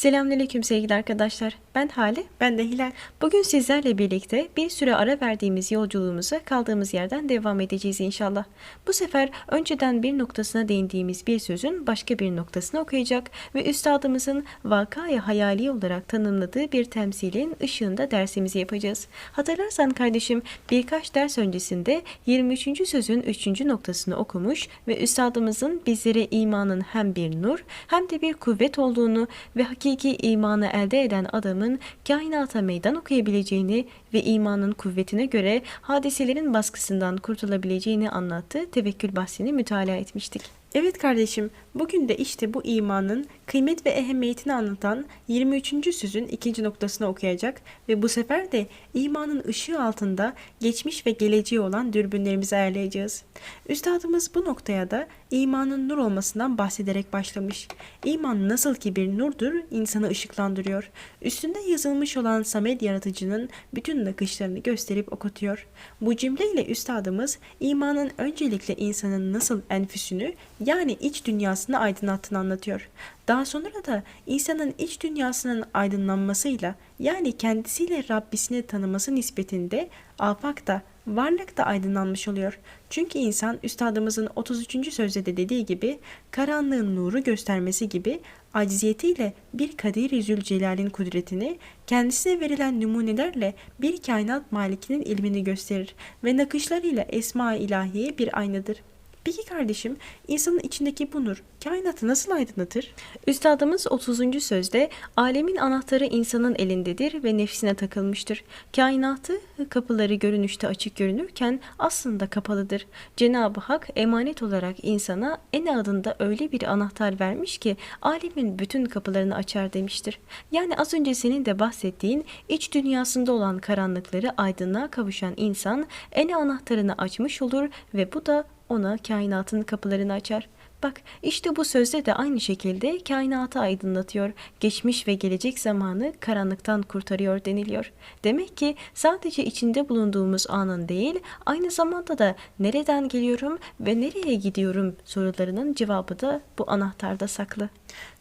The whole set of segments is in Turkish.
Selamünaleyküm sevgili arkadaşlar. Ben Hale. Ben de Hilal. Bugün sizlerle birlikte bir süre ara verdiğimiz yolculuğumuza kaldığımız yerden devam edeceğiz inşallah. Bu sefer önceden bir noktasına değindiğimiz bir sözün başka bir noktasını okuyacak ve üstadımızın vakaya hayali olarak tanımladığı bir temsilin ışığında dersimizi yapacağız. Hatırlarsan kardeşim birkaç ders öncesinde 23. sözün 3. noktasını okumuş ve üstadımızın bizlere imanın hem bir nur hem de bir kuvvet olduğunu ve hakiki imanı elde eden adamın kainata meydan okuyabileceğini ve imanın kuvvetine göre hadiselerin baskısından kurtulabileceğini anlattı. Tevekkül bahsini mütalaa etmiştik. Evet kardeşim, bugün de işte bu imanın kıymet ve ehemmiyetini anlatan 23. sözün ikinci noktasını okuyacak ve bu sefer de imanın ışığı altında geçmiş ve geleceği olan dürbünlerimizi ayarlayacağız. Üstadımız bu noktaya da imanın nur olmasından bahsederek başlamış. İman nasıl ki bir nurdur, insanı ışıklandırıyor. Üstünde yazılmış olan Samed yaratıcının bütün nakışlarını gösterip okutuyor. Bu cümleyle üstadımız imanın öncelikle insanın nasıl enfüsünü yani iç dünyasını aydınlattığını anlatıyor. Daha sonra da insanın iç dünyasının aydınlanmasıyla yani kendisiyle Rabbisini tanıması nispetinde afak da varlık da aydınlanmış oluyor. Çünkü insan üstadımızın 33. sözde de dediği gibi karanlığın nuru göstermesi gibi acziyetiyle bir Kadir-i Zülcelal'in kudretini kendisine verilen numunelerle bir kainat malikinin ilmini gösterir ve nakışlarıyla esma-i ilahiye bir aynadır. Peki kardeşim, insanın içindeki bu nur kainatı nasıl aydınlatır? Üstadımız 30. sözde alemin anahtarı insanın elindedir ve nefsine takılmıştır. Kainatı kapıları görünüşte açık görünürken aslında kapalıdır. Cenab-ı Hak emanet olarak insana en adında öyle bir anahtar vermiş ki alemin bütün kapılarını açar demiştir. Yani az önce senin de bahsettiğin iç dünyasında olan karanlıkları aydınlığa kavuşan insan en anahtarını açmış olur ve bu da ona kainatın kapılarını açar. Bak işte bu sözde de aynı şekilde kainatı aydınlatıyor, geçmiş ve gelecek zamanı karanlıktan kurtarıyor deniliyor. Demek ki sadece içinde bulunduğumuz anın değil, aynı zamanda da nereden geliyorum ve nereye gidiyorum sorularının cevabı da bu anahtarda saklı.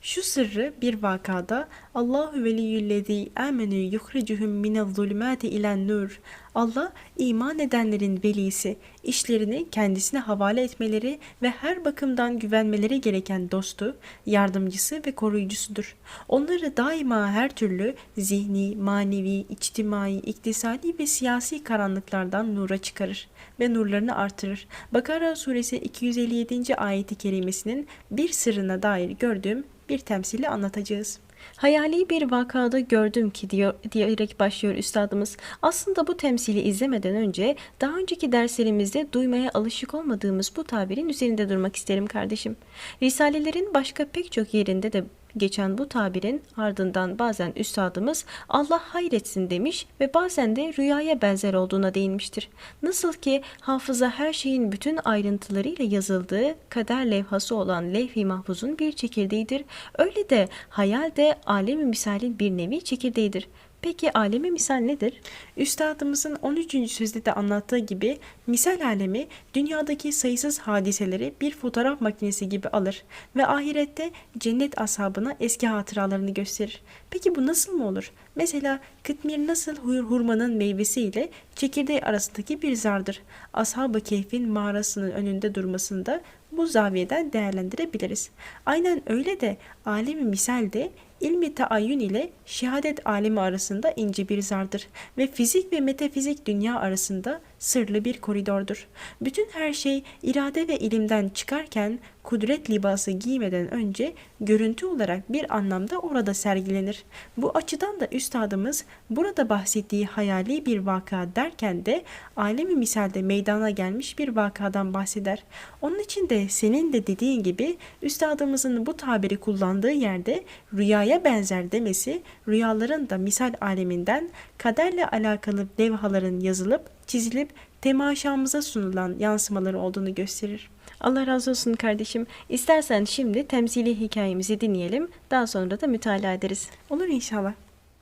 Şu sırrı bir vakada Allahu veliyyüllezî âmenü yuhricuhum minel zulümâti ilen nur. Allah iman edenlerin velisi, işlerini kendisine havale etmeleri ve her bakımdan güvenmeleri gereken dostu, yardımcısı ve koruyucusudur. Onları daima her türlü zihni, manevi, içtimai, iktisadi ve siyasi karanlıklardan nura çıkarır ve nurlarını artırır. Bakara suresi 257. ayeti kerimesinin bir sırrına dair gördüğüm bir temsili anlatacağız. Hayali bir vakada gördüm ki diyor, diyerek başlıyor üstadımız. Aslında bu temsili izlemeden önce daha önceki derslerimizde duymaya alışık olmadığımız bu tabirin üzerinde durmak isterim kardeşim. Risalelerin başka pek çok yerinde de geçen bu tabirin ardından bazen üstadımız Allah hayretsin demiş ve bazen de rüyaya benzer olduğuna değinmiştir. Nasıl ki hafıza her şeyin bütün ayrıntılarıyla yazıldığı kader levhası olan levh-i mahfuzun bir çekirdeğidir. Öyle de hayal de alemi misalin bir nevi çekirdeğidir. Peki alemi misal nedir? Üstadımızın 13. sözde de anlattığı gibi misal alemi dünyadaki sayısız hadiseleri bir fotoğraf makinesi gibi alır ve ahirette cennet ashabına eski hatıralarını gösterir. Peki bu nasıl mı olur? Mesela kıtmir nasıl hur hurmanın meyvesi ile çekirdeği arasındaki bir zardır. Ashab-ı Kehf'in mağarasının önünde durmasında bu zaviyeden değerlendirebiliriz. Aynen öyle de alemi misal de ilmi taayyün ile şehadet alemi arasında ince bir zardır ve fizik ve metafizik dünya arasında sırlı bir koridordur. Bütün her şey irade ve ilimden çıkarken kudret libası giymeden önce görüntü olarak bir anlamda orada sergilenir. Bu açıdan da üstadımız burada bahsettiği hayali bir vaka derken de alemi misalde meydana gelmiş bir vakadan bahseder. Onun için de senin de dediğin gibi üstadımızın bu tabiri kullandığı yerde rüyaya benzer demesi rüyaların da misal aleminden kaderle alakalı levhaların yazılıp çizilip temaşamıza sunulan yansımaları olduğunu gösterir. Allah razı olsun kardeşim. İstersen şimdi temsili hikayemizi dinleyelim. Daha sonra da mütalaa ederiz. Olur inşallah.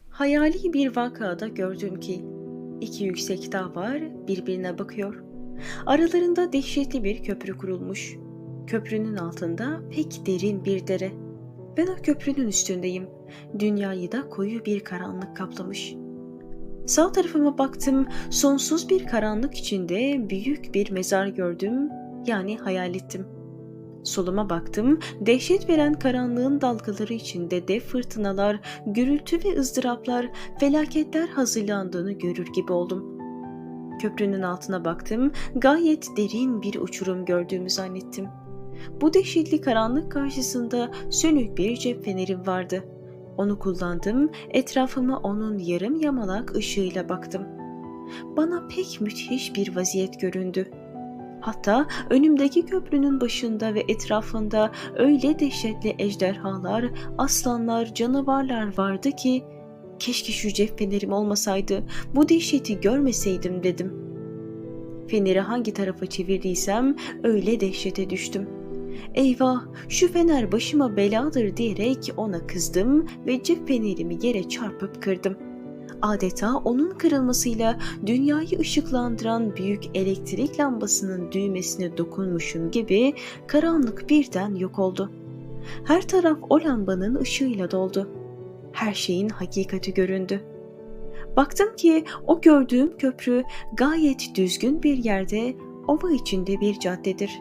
Hayali bir vakada gördüm ki iki yüksek dağ var birbirine bakıyor. Aralarında dehşetli bir köprü kurulmuş. Köprünün altında pek derin bir dere. Ben o köprünün üstündeyim. Dünyayı da koyu bir karanlık kaplamış. Sağ tarafıma baktım, sonsuz bir karanlık içinde büyük bir mezar gördüm, yani hayal ettim. Soluma baktım, dehşet veren karanlığın dalgaları içinde dev fırtınalar, gürültü ve ızdıraplar, felaketler hazırlandığını görür gibi oldum. Köprünün altına baktım, gayet derin bir uçurum gördüğümü zannettim. Bu dehşetli karanlık karşısında sönük bir cep fenerim vardı. Onu kullandım, etrafıma onun yarım yamalak ışığıyla baktım. Bana pek müthiş bir vaziyet göründü. Hatta önümdeki köprünün başında ve etrafında öyle dehşetli ejderhalar, aslanlar, canavarlar vardı ki keşke şu cep fenerim olmasaydı, bu dehşeti görmeseydim dedim. Feneri hangi tarafa çevirdiysem öyle dehşete düştüm. Eyvah şu fener başıma beladır diyerek ona kızdım ve cep fenerimi yere çarpıp kırdım. Adeta onun kırılmasıyla dünyayı ışıklandıran büyük elektrik lambasının düğmesine dokunmuşum gibi karanlık birden yok oldu. Her taraf o lambanın ışığıyla doldu. Her şeyin hakikati göründü. Baktım ki o gördüğüm köprü gayet düzgün bir yerde, ova içinde bir caddedir.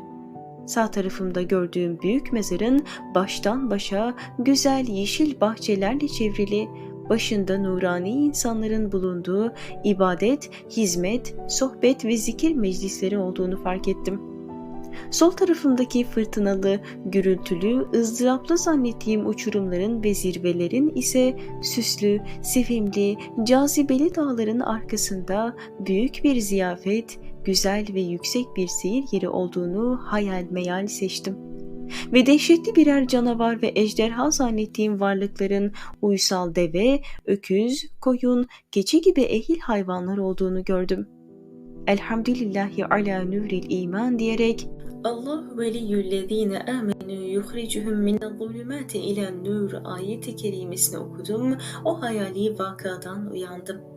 Sağ tarafımda gördüğüm büyük mezarın baştan başa güzel yeşil bahçelerle çevrili, başında nurani insanların bulunduğu ibadet, hizmet, sohbet ve zikir meclisleri olduğunu fark ettim. Sol tarafımdaki fırtınalı, gürültülü, ızdıraplı zannettiğim uçurumların ve zirvelerin ise süslü, sevimli, cazibeli dağların arkasında büyük bir ziyafet, güzel ve yüksek bir seyir yeri olduğunu hayal meyal seçtim. Ve dehşetli birer canavar ve ejderha zannettiğim varlıkların uysal deve, öküz, koyun, keçi gibi ehil hayvanlar olduğunu gördüm. Elhamdülillahi ala nuril iman diyerek Allah veliyyüllezine amenu yuhricuhum minel zulümati ila nur ayeti kerimesini okudum. O hayali vakadan uyandım.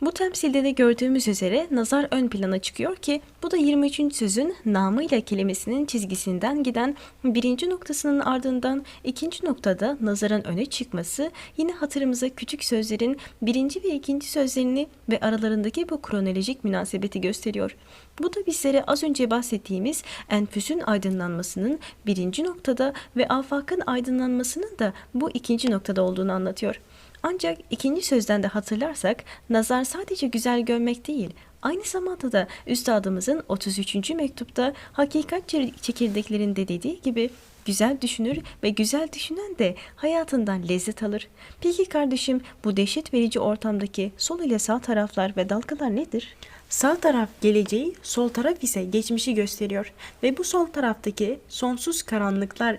Bu temsilde de gördüğümüz üzere nazar ön plana çıkıyor ki bu da 23. sözün namıyla kelimesinin çizgisinden giden birinci noktasının ardından ikinci noktada nazarın öne çıkması yine hatırımıza küçük sözlerin birinci ve ikinci sözlerini ve aralarındaki bu kronolojik münasebeti gösteriyor. Bu da bizlere az önce bahsettiğimiz enfüsün aydınlanmasının birinci noktada ve afakın aydınlanmasının da bu ikinci noktada olduğunu anlatıyor. Ancak ikinci sözden de hatırlarsak nazar sadece güzel görmek değil, aynı zamanda da üstadımızın 33. mektupta hakikat çekirdeklerinde dediği gibi güzel düşünür ve güzel düşünen de hayatından lezzet alır. Peki kardeşim bu dehşet verici ortamdaki sol ile sağ taraflar ve dalgalar nedir? Sağ taraf geleceği, sol taraf ise geçmişi gösteriyor ve bu sol taraftaki sonsuz karanlıklar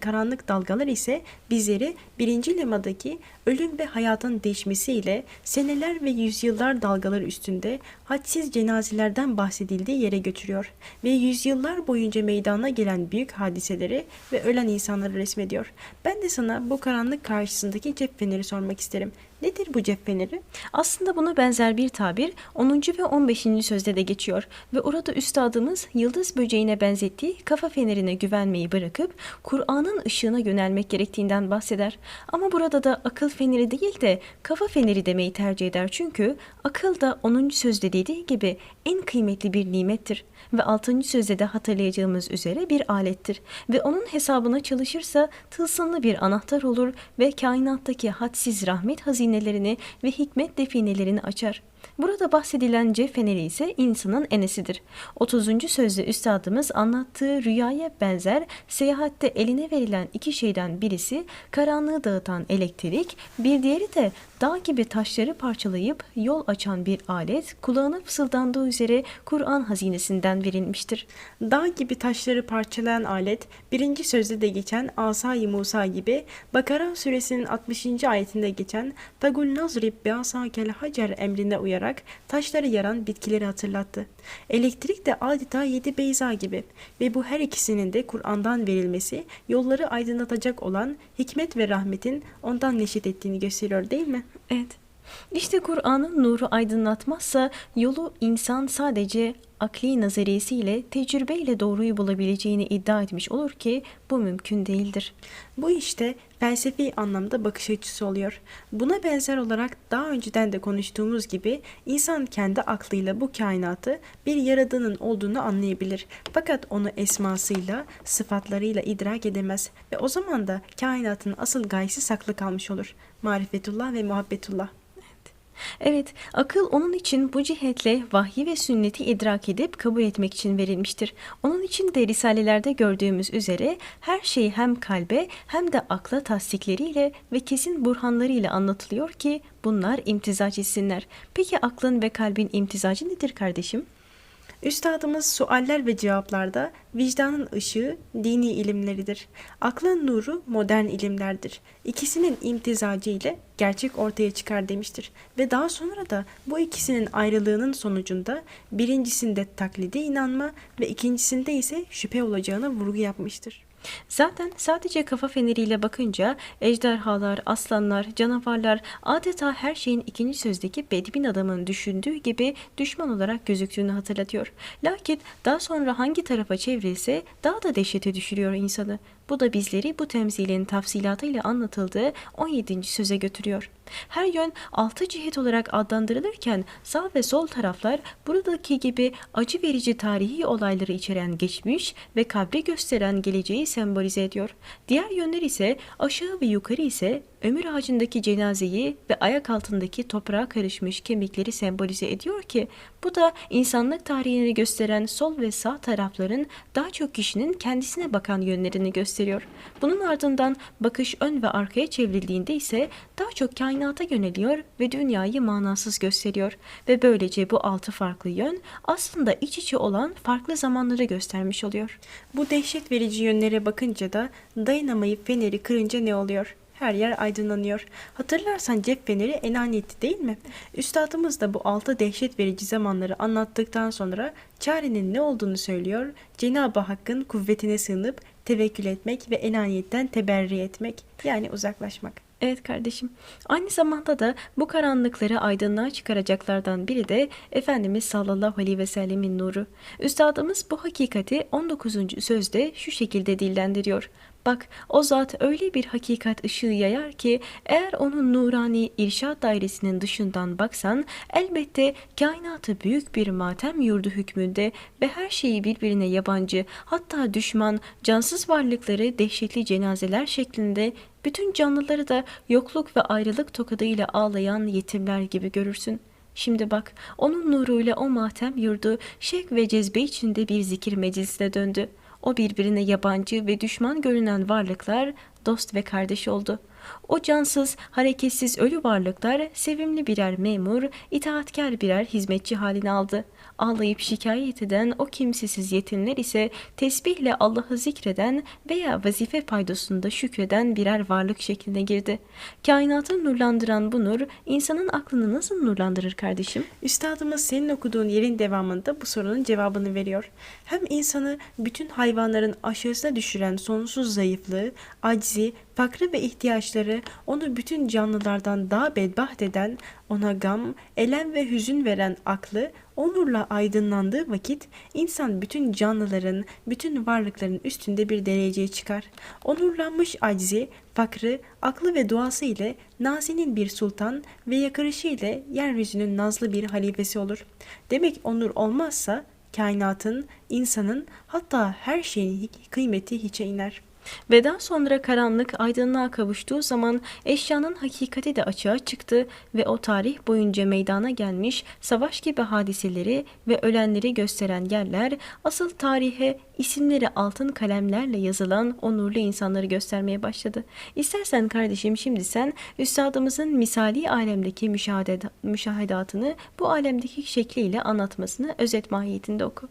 karanlık dalgalar ise bizleri birinci lemadaki ölüm ve hayatın değişmesiyle seneler ve yüzyıllar dalgalar üstünde hadsiz cenazelerden bahsedildiği yere götürüyor ve yüzyıllar boyunca meydana gelen büyük hadiseleri ve ölen insanları resmediyor. Ben de sana bu karanlık karşısındaki cep feneri sormak isterim. Nedir bu cep feneri? Aslında buna benzer bir tabir 10. ve 15. sözde de geçiyor ve orada üstadımız yıldız böceğine benzettiği kafa fenerine güvenmeyi bırakıp Kur'an'ın ışığına yönelmek gerektiğinden bahseder. Ama burada da akıl feneri değil de kafa feneri demeyi tercih eder çünkü akıl da 10. sözde dediği gibi en kıymetli bir nimettir ve 6. sözde de hatırlayacağımız üzere bir alettir ve onun hesabına çalışırsa tılsımlı bir anahtar olur ve kainattaki hadsiz rahmet hazinelerini ve hikmet definelerini açar. Burada bahsedilen cep feneri ise insanın enesidir. 30. sözde üstadımız anlattığı rüyaya benzer seyahatte eline verilen iki şeyden birisi karanlığı dağıtan elektrik, bir diğeri de dağ gibi taşları parçalayıp yol açan bir alet kulağına fısıldandığı üzere Kur'an hazinesinden verilmiştir. Dağ gibi taşları parçalayan alet birinci sözde de geçen Asay-ı Musa gibi Bakara suresinin 60. ayetinde geçen Fagul nazrib bi asakel hacer emrine uyarak taşları yaran bitkileri hatırlattı. Elektrik de adeta yedi beyza gibi ve bu her ikisinin de Kur'an'dan verilmesi yolları aydınlatacak olan hikmet ve rahmetin ondan neşet ettiğini gösteriyor değil mi? Evet. İşte Kur'an'ın nuru aydınlatmazsa yolu insan sadece akli nazariyesiyle, tecrübeyle doğruyu bulabileceğini iddia etmiş olur ki bu mümkün değildir. Bu işte felsefi anlamda bakış açısı oluyor. Buna benzer olarak daha önceden de konuştuğumuz gibi insan kendi aklıyla bu kainatı bir yaradanın olduğunu anlayabilir. Fakat onu esmasıyla, sıfatlarıyla idrak edemez ve o zaman da kainatın asıl gayesi saklı kalmış olur. Marifetullah ve muhabbetullah. Evet, akıl onun için bu cihetle vahyi ve sünneti idrak edip kabul etmek için verilmiştir. Onun için de risalelerde gördüğümüz üzere her şey hem kalbe hem de akla tasdikleriyle ve kesin burhanlarıyla anlatılıyor ki bunlar imtizac etsinler. Peki aklın ve kalbin imtizacı nedir kardeşim? Üstadımız sualler ve cevaplarda vicdanın ışığı dini ilimleridir. Aklın nuru modern ilimlerdir. İkisinin imtizacı ile gerçek ortaya çıkar demiştir. Ve daha sonra da bu ikisinin ayrılığının sonucunda birincisinde taklide inanma ve ikincisinde ise şüphe olacağına vurgu yapmıştır. Zaten sadece kafa feneriyle bakınca ejderhalar, aslanlar, canavarlar adeta her şeyin ikinci sözdeki bedbin adamın düşündüğü gibi düşman olarak gözüktüğünü hatırlatıyor. Lakin daha sonra hangi tarafa çevrilse daha da dehşete düşürüyor insanı. Bu da bizleri bu temsilin tafsilatıyla anlatıldığı 17. söze götürüyor. Her yön altı cihet olarak adlandırılırken sağ ve sol taraflar buradaki gibi acı verici tarihi olayları içeren geçmiş ve kabri gösteren geleceği sembolize ediyor. Diğer yönler ise aşağı ve yukarı ise ömür ağacındaki cenazeyi ve ayak altındaki toprağa karışmış kemikleri sembolize ediyor ki bu da insanlık tarihini gösteren sol ve sağ tarafların daha çok kişinin kendisine bakan yönlerini gösteriyor. Bunun ardından bakış ön ve arkaya çevrildiğinde ise daha çok kainata yöneliyor ve dünyayı manasız gösteriyor ve böylece bu altı farklı yön aslında iç içe olan farklı zamanları göstermiş oluyor. Bu dehşet verici yönlere bakınca da dayanamayıp feneri kırınca ne oluyor? Her yer aydınlanıyor. Hatırlarsan cep feneri enaniyetti değil mi? Üstadımız da bu altı dehşet verici zamanları anlattıktan sonra çarenin ne olduğunu söylüyor. Cenab-ı Hakk'ın kuvvetine sığınıp tevekkül etmek ve enaniyetten teberri etmek yani uzaklaşmak. Evet kardeşim. Aynı zamanda da bu karanlıkları aydınlığa çıkaracaklardan biri de Efendimiz sallallahu aleyhi ve sellemin nuru. Üstadımız bu hakikati 19. sözde şu şekilde dillendiriyor. Bak o zat öyle bir hakikat ışığı yayar ki eğer onun nurani irşad dairesinin dışından baksan elbette kainatı büyük bir matem yurdu hükmünde ve her şeyi birbirine yabancı hatta düşman cansız varlıkları dehşetli cenazeler şeklinde bütün canlıları da yokluk ve ayrılık tokadıyla ağlayan yetimler gibi görürsün. Şimdi bak, onun nuruyla o matem yurdu şevk ve cezbe içinde bir zikir meclisine döndü. O birbirine yabancı ve düşman görünen varlıklar dost ve kardeş oldu. O cansız, hareketsiz ölü varlıklar sevimli birer memur, itaatkar birer hizmetçi halini aldı. Ağlayıp şikayet eden o kimsesiz yetimler ise tesbihle Allah'ı zikreden veya vazife paydosunda şükreden birer varlık şekline girdi. Kainatı nurlandıran bu nur, insanın aklını nasıl nurlandırır kardeşim? Üstadımız senin okuduğun yerin devamında bu sorunun cevabını veriyor. Hem insanı bütün hayvanların aşağısına düşüren sonsuz zayıflığı, aczi, fakrı ve ihtiyaçları onu bütün canlılardan daha bedbaht eden, ona gam, elem ve hüzün veren aklı o nurla aydınlandığı vakit insan bütün canlıların, bütün varlıkların üstünde bir dereceye çıkar. O nurlanmış aczi, fakrı, aklı ve duası ile nazinin bir sultan ve yakarışı ile yeryüzünün nazlı bir halifesi olur. Demek o nur olmazsa kainatın, insanın hatta her şeyin kıymeti hiçe iner.'' Ve daha sonra karanlık aydınlığa kavuştuğu zaman eşyanın hakikati de açığa çıktı ve o tarih boyunca meydana gelmiş savaş gibi hadiseleri ve ölenleri gösteren yerler asıl tarihe isimleri altın kalemlerle yazılan o nurlu insanları göstermeye başladı. İstersen kardeşim şimdi sen üstadımızın misali alemdeki müşahedatını bu alemdeki şekliyle anlatmasını özet mahiyetinde oku.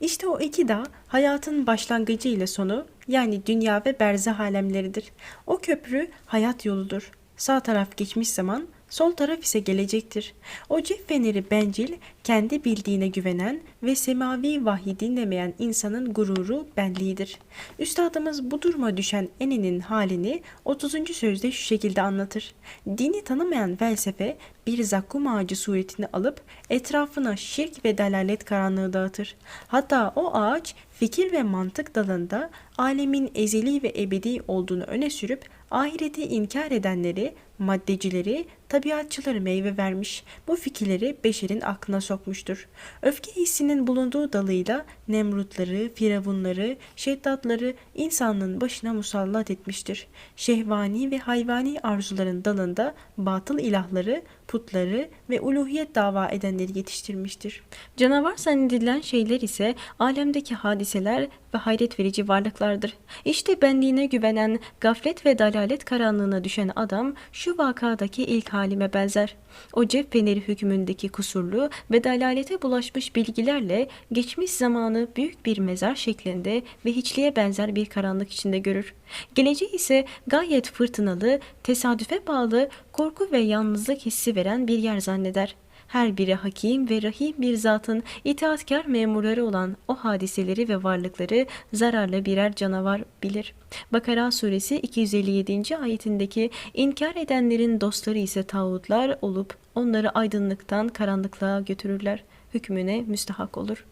İşte o iki dağ hayatın başlangıcı ile sonu yani dünya ve berzah alemleridir. O köprü hayat yoludur. Sağ taraf geçmiş zaman, Sol taraf ise gelecektir. O cep feneri bencil, kendi bildiğine güvenen ve semavi vahyi dinlemeyen insanın gururu benliğidir. Üstadımız bu duruma düşen eninin halini 30. sözde şu şekilde anlatır. Dini tanımayan felsefe bir zakkum ağacı suretini alıp etrafına şirk ve dalalet karanlığı dağıtır. Hatta o ağaç fikir ve mantık dalında alemin ezeli ve ebedi olduğunu öne sürüp ahireti inkar edenleri, maddecileri, tabiatçıları meyve vermiş, bu fikirleri beşerin aklına sokmuştur. Öfke hissinin bulunduğu dalıyla Nemrutları, Firavunları, Şeddatları insanlığın başına musallat etmiştir. Şehvani ve hayvani arzuların dalında batıl ilahları, putları ve uluhiyet dava edenleri yetiştirmiştir. Canavar zannedilen şeyler ise alemdeki hadiseler ve hayret verici varlıklardır. İşte benliğine güvenen, gaflet ve dalalet karanlığına düşen adam şu vakadaki ilk halime benzer. O cep feneri hükmündeki kusurlu ve dalalete bulaşmış bilgilerle geçmiş zamanı büyük bir mezar şeklinde ve hiçliğe benzer bir karanlık içinde görür. Geleceği ise gayet fırtınalı, tesadüfe bağlı, korku ve yalnızlık hissi veren bir yer zanneder. Her biri hakim ve rahim bir zatın itaatkar memurları olan o hadiseleri ve varlıkları zararlı birer canavar bilir. Bakara suresi 257. ayetindeki inkar edenlerin dostları ise tağutlar olup onları aydınlıktan karanlıklığa götürürler. Hükmüne müstahak olur.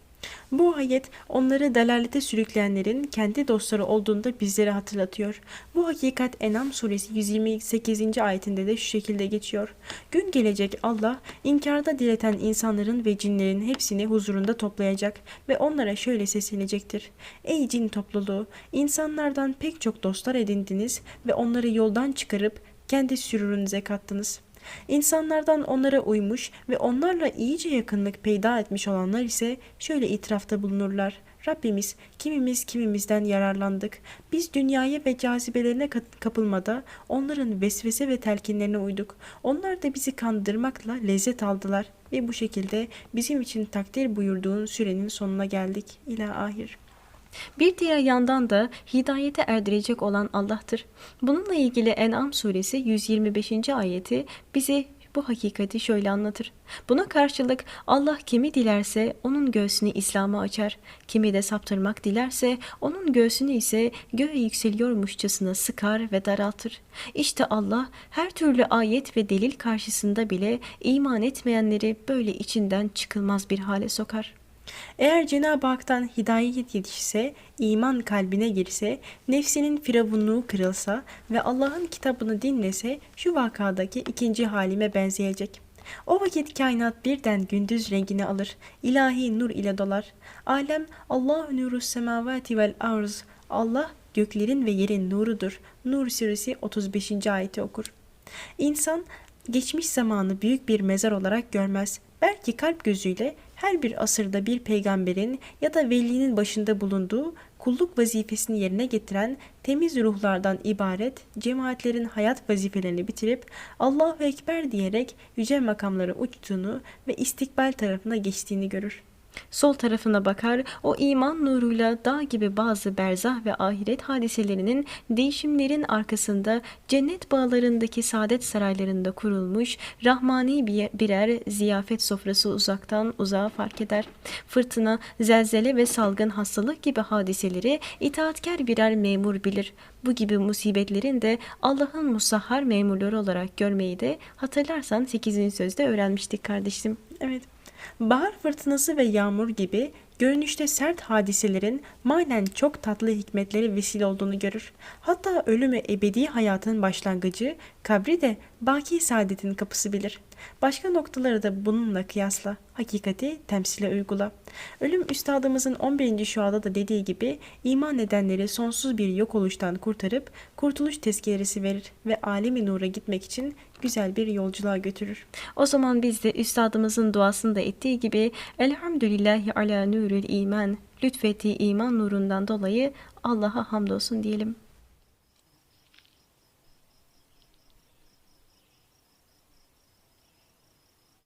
Bu ayet onları dalalete sürükleyenlerin kendi dostları olduğunu da bizlere hatırlatıyor. Bu hakikat Enam suresi 128. ayetinde de şu şekilde geçiyor. Gün gelecek Allah inkarda direten insanların ve cinlerin hepsini huzurunda toplayacak ve onlara şöyle seslenecektir. Ey cin topluluğu! insanlardan pek çok dostlar edindiniz ve onları yoldan çıkarıp kendi sürürünüze kattınız.'' İnsanlardan onlara uymuş ve onlarla iyice yakınlık peyda etmiş olanlar ise şöyle itirafta bulunurlar. Rabbimiz kimimiz kimimizden yararlandık. Biz dünyaya ve cazibelerine kapılmada onların vesvese ve telkinlerine uyduk. Onlar da bizi kandırmakla lezzet aldılar ve bu şekilde bizim için takdir buyurduğun sürenin sonuna geldik. İla ahir. Bir diğer yandan da hidayete erdirecek olan Allah'tır. Bununla ilgili En'am suresi 125. ayeti bize bu hakikati şöyle anlatır. Buna karşılık Allah kimi dilerse onun göğsünü İslam'a açar. Kimi de saptırmak dilerse onun göğsünü ise göğe yükseliyormuşçasına sıkar ve daraltır. İşte Allah her türlü ayet ve delil karşısında bile iman etmeyenleri böyle içinden çıkılmaz bir hale sokar. Eğer Cenab-ı Hak'tan hidayet yetişse, iman kalbine girse, nefsinin firavunluğu kırılsa ve Allah'ın kitabını dinlese şu vakadaki ikinci halime benzeyecek. O vakit kainat birden gündüz rengini alır, ilahi nur ile dolar. Alem Allahu nuru semavati vel arz. Allah göklerin ve yerin nurudur. Nur suresi 35. ayeti okur. İnsan geçmiş zamanı büyük bir mezar olarak görmez. Belki kalp gözüyle her bir asırda bir peygamberin ya da velinin başında bulunduğu kulluk vazifesini yerine getiren temiz ruhlardan ibaret cemaatlerin hayat vazifelerini bitirip Allahu Ekber diyerek yüce makamlara uçtuğunu ve istikbal tarafına geçtiğini görür. Sol tarafına bakar, o iman nuruyla dağ gibi bazı berzah ve ahiret hadiselerinin değişimlerin arkasında cennet bağlarındaki saadet saraylarında kurulmuş rahmani birer ziyafet sofrası uzaktan uzağa fark eder. Fırtına, zelzele ve salgın hastalık gibi hadiseleri itaatkar birer memur bilir. Bu gibi musibetlerin de Allah'ın musahhar memurları olarak görmeyi de hatırlarsan 8. sözde öğrenmiştik kardeşim. Evet. Bahar fırtınası ve yağmur gibi görünüşte sert hadiselerin manen çok tatlı hikmetleri vesile olduğunu görür. Hatta ölümü ebedi hayatın başlangıcı, kabri de baki saadetin kapısı bilir. Başka noktaları da bununla kıyasla, hakikati temsile uygula. Ölüm üstadımızın 11. şuada da dediği gibi iman edenleri sonsuz bir yok oluştan kurtarıp kurtuluş tezkeresi verir ve alemi nura gitmek için güzel bir yolculuğa götürür. O zaman biz de üstadımızın duasında ettiği gibi Elhamdülillahi ala nurül iman lütfettiği iman nurundan dolayı Allah'a hamdolsun diyelim.